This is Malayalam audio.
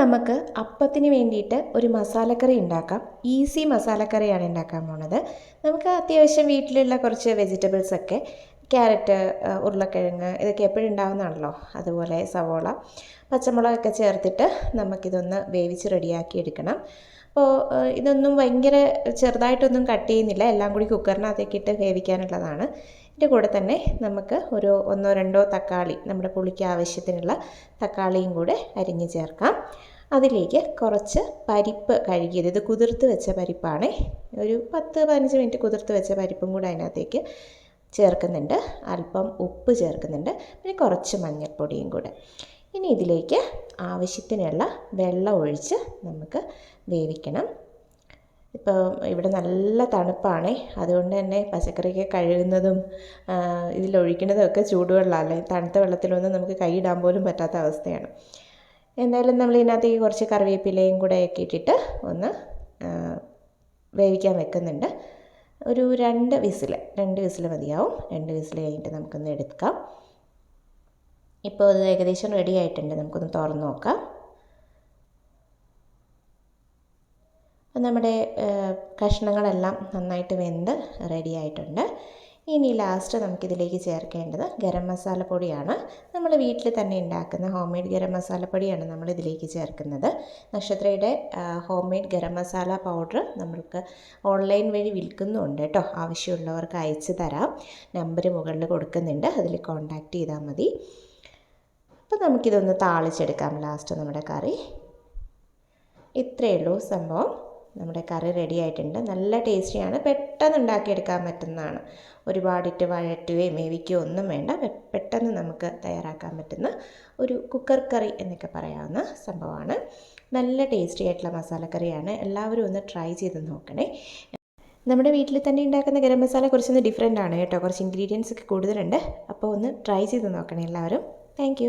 നമുക്ക് അപ്പത്തിന് വേണ്ടിയിട്ട് ഒരു മസാലക്കറി ഉണ്ടാക്കാം. ഈസി മസാലക്കറിയാണ് ഉണ്ടാക്കാൻ പോണത്. നമുക്ക് അത്യാവശ്യം വീട്ടിലുള്ള കുറച്ച് വെജിറ്റബിൾസ് ഒക്കെ ക്യാരറ്റ് ഉരുളക്കിഴങ്ങ് ഇതൊക്കെ എപ്പോഴും ഉണ്ടാകുന്നതാണല്ലോ അതുപോലെ സവോള പച്ചമുളകൊക്കെ ചേർത്തിട്ട് നമുക്കിതൊന്ന് വേവിച്ച് റെഡിയാക്കി എടുക്കണം. അപ്പോൾ ഇതൊന്നും ഭയങ്കര ചെറുതായിട്ടൊന്നും കട്ട് ചെയ്യുന്നില്ല. എല്ലാം കൂടി കുക്കറിനകത്തേക്ക് ഇട്ട് വേവിക്കാനുള്ളതാണ്. ഇതിന്റെ കൂടെ തന്നെ നമുക്ക് ഒരു ഒന്നോ രണ്ടോ തക്കാളി നമ്മുടെ പുളിക്ക് ആവശ്യത്തിനുള്ള തക്കാളിയും കൂടെ അരിഞ്ഞ് ചേർക്കാം. അതിലേക്ക് കുറച്ച് പരിപ്പ് കഴുകിയത് ഇത് കുതിർത്ത് വെച്ച പരിപ്പാണ്. ഒരു പത്ത് പതിനഞ്ച് മിനിറ്റ് കുതിർത്ത് വെച്ച പരിപ്പും കൂടെ അതിനകത്തേക്ക് ചേർക്കുന്നുണ്ട്. അല്പം ഉപ്പ് ചേർക്കുന്നുണ്ട്. പിന്നെ കുറച്ച് മഞ്ഞൾപ്പൊടിയും കൂടെ. ഇനി ഇതിലേക്ക് ആവശ്യത്തിനുള്ള വെള്ളം ഒഴിച്ച് നമുക്ക് വേവിക്കണം. ഇപ്പോൾ ഇവിടെ നല്ല തണുപ്പാണേ. അതുകൊണ്ട് തന്നെ പച്ചക്കറിയൊക്കെ കഴുകുന്നതും ഇതിലൊഴിക്കുന്നതും ഒക്കെ ചൂടുവെള്ളമല്ലേ തണുത്ത വെള്ളത്തിലൊന്നും നമുക്ക് കൈയിടാൻ പോലും പറ്റാത്ത അവസ്ഥയാണ്. എന്തായാലും നമ്മൾ ഇതിനകത്തേക്ക് കുറച്ച് കറിവേപ്പിലയും കൂടെ ഒക്കെ ഇട്ടിട്ട് ഒന്ന് വേവിക്കാൻ വെക്കുന്നുണ്ട്. ഒരു രണ്ട് വിസിൽ രണ്ട് വിസിൽ മതിയാവും. രണ്ട് വിസിൽ കഴിഞ്ഞിട്ട് നമുക്കൊന്ന് എടുക്കാം. ഇപ്പോൾ അത് ഏകദേശം റെഡി ആയിട്ടുണ്ട്. നമുക്കൊന്ന് തുറന്ന് നോക്കാം. നമ്മുടെ കഷ്ണങ്ങളെല്ലാം നന്നായിട്ട് വെന്ത് റെഡി ആയിട്ടുണ്ട്. ഇനി ലാസ്റ്റ് നമുക്കിതിലേക്ക് ചേർക്കേണ്ടത് ഗരം മസാല പൊടിയാണ്. നമ്മൾ വീട്ടിൽ തന്നെ ഉണ്ടാക്കുന്ന ഹോം മെയ്ഡ് ഗരം മസാല പൊടിയാണ് നമ്മൾ ഇതിലേക്ക് ചേർക്കുന്നത്. നക്ഷത്രയുടെ home made garam masala powder നമ്മൾക്ക് ഓൺലൈൻ വഴി വിൽക്കുന്നുണ്ട് കേട്ടോ ആവശ്യമുള്ളവർക്ക് അയച്ചു തരാം. നമ്പർ മുകളിൽ കൊടുക്കുന്നുണ്ട്. അതിൽ കോൺടാക്റ്റ് ചെയ്താൽ മതി. അപ്പോൾ നമുക്കിതൊന്ന് താളിച്ചെടുക്കാം ലാസ്റ്റ് നമ്മുടെ കറി. ഇത്രയേ ഉള്ളൂ സംഭവം. നമ്മുടെ കറി റെഡി ആയിട്ടുണ്ട്. നല്ല ടേസ്റ്റിയാണ് പെട്ടെന്ന് ഉണ്ടാക്കിയെടുക്കാൻ പറ്റുന്നതാണ്. ഒരുപാടിട്ട് വഴറ്റുകയും വേവിക്കുകയോ ഒന്നും വേണ്ട. പെട്ടെന്ന് നമുക്ക് തയ്യാറാക്കാൻ പറ്റുന്ന ഒരു കുക്കർ കറി എന്നൊക്കെ പറയാവുന്ന സംഭവമാണ്. നല്ല ടേസ്റ്റി ആയിട്ടുള്ള മസാലക്കറിയാണ് എല്ലാവരും ഒന്ന് ട്രൈ ചെയ്ത് നോക്കണേ. നമ്മുടെ വീട്ടിൽ തന്നെ ഉണ്ടാക്കുന്ന ഗരം മസാല കുറച്ചൊന്ന് ഡിഫറെന്റ് ആണ് കേട്ടോ. കുറച്ച് ഇൻഗ്രീഡിയൻസ് ഒക്കെ കൂടുതലുണ്ട്. അപ്പോൾ ഒന്ന് ട്രൈ ചെയ്ത് നോക്കണേ എല്ലാവരും. താങ്ക്